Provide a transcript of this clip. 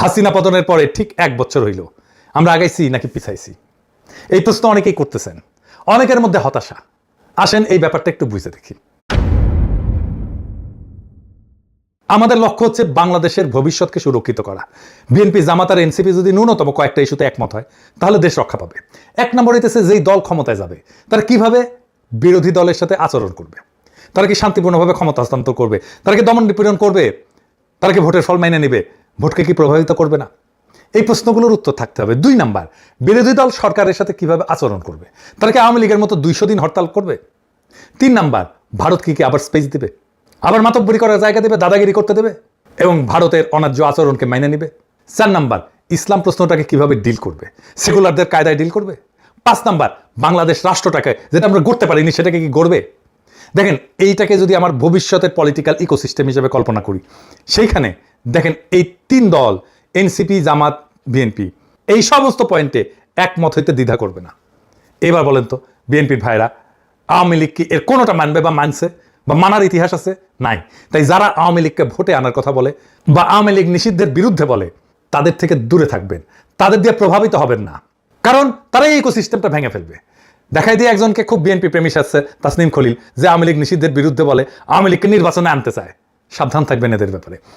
হাসিনা পতনের পরে ঠিক এক বছর হইল। আমরা আগাইছি নাকি পিছাইছি? এই প্রশ্ন অনেকেই করতেছেন। অনেকের মধ্যে হতাশা। আসেন এই ব্যাপারটা একটু বুঝে দেখি। আমাদের লক্ষ্য হচ্ছে বাংলাদেশের ভবিষ্যৎকে সুরক্ষিত করা। বিএনপি, জামাত আর এনসিপি যদি ন্যূনতম কয়েকটা ইস্যুতে একমত হয়, তাহলে দেশ রক্ষা পাবে। এক নম্বর হইতেছে যেই দল ক্ষমতায় যাবে, তারা কীভাবে বিরোধী দলের সাথে আচরণ করবে? তারা কি শান্তিপূর্ণভাবে ক্ষমতা হস্তান্তর করবে? তারা কি দমন নিপীড়ন করবে? তারা কি ভোটের ফল মাইনে নেবে? ভোটকে কি প্রভাবিত করবে না? এই প্রশ্নগুলোর উত্তর থাকতে হবে। দুই নাম্বার, বিরোধী দল সরকারের সাথে কীভাবে আচরণ করবে? তারা কি আওয়ামী লীগের মতো দুইশো দিন হরতাল করবে? তিন নাম্বার, ভারত কি কি আবার স্পেস দিবে? আবার মাতব্বরি করার জায়গা দেবে, দাদাগিরি করতে দেবে? এবং ভারতের অনার্য আচরণকে মাইনে নিবে? চার নাম্বার, ইসলাম প্রশ্নটাকে কীভাবে ডিল করবে? সেকুলারদের কায়দায় ডিল করবে? পাঁচ নাম্বার, বাংলাদেশ রাষ্ট্রটাকে, যেটা আমরা গড়তে পারিনি, সেটাকে কি গড়বে? দেখেন, এইটাকে যদি আমার ভবিষ্যতের পলিটিক্যাল ইকোসিস্টেম হিসেবে কল্পনা করি, সেইখানে দেখেন এই তিন দল এনসিপি জামাত বিএনপি এই সমস্ত পয়েন্টে একমত হইতে দ্বিধা করবে না। এবার বলেন তো বিএনপির ভাইরা আওয়ামী লীগ কি এর কোনোটা মানবে বা মানছে বা মানার ইতিহাস আছে? নাই। তাই যারা আওয়ামী লীগকে ভোটে আনার কথা বলে বা আওয়ামী লীগ নিষিদ্ধের বিরুদ্ধে বলে, তাদের থেকে দূরে থাকবেন। তাদের দিয়ে প্রভাবিত হবেন না। কারণ তারা এই ইকোসিস্টেমটা ভেঙে ফেলবে। দেখাই দিয়ে একজনকে, খুব বিএনপি প্রেমী আছে তাসনিম খলিল। যে আওয়ামী লীগ নিষিদ্ধের বিরুদ্ধে বলে, আওয়ামী লীগকে নির্বাচনে আনতে চায়। সাবধান থাকবেন এদের ব্যাপারে।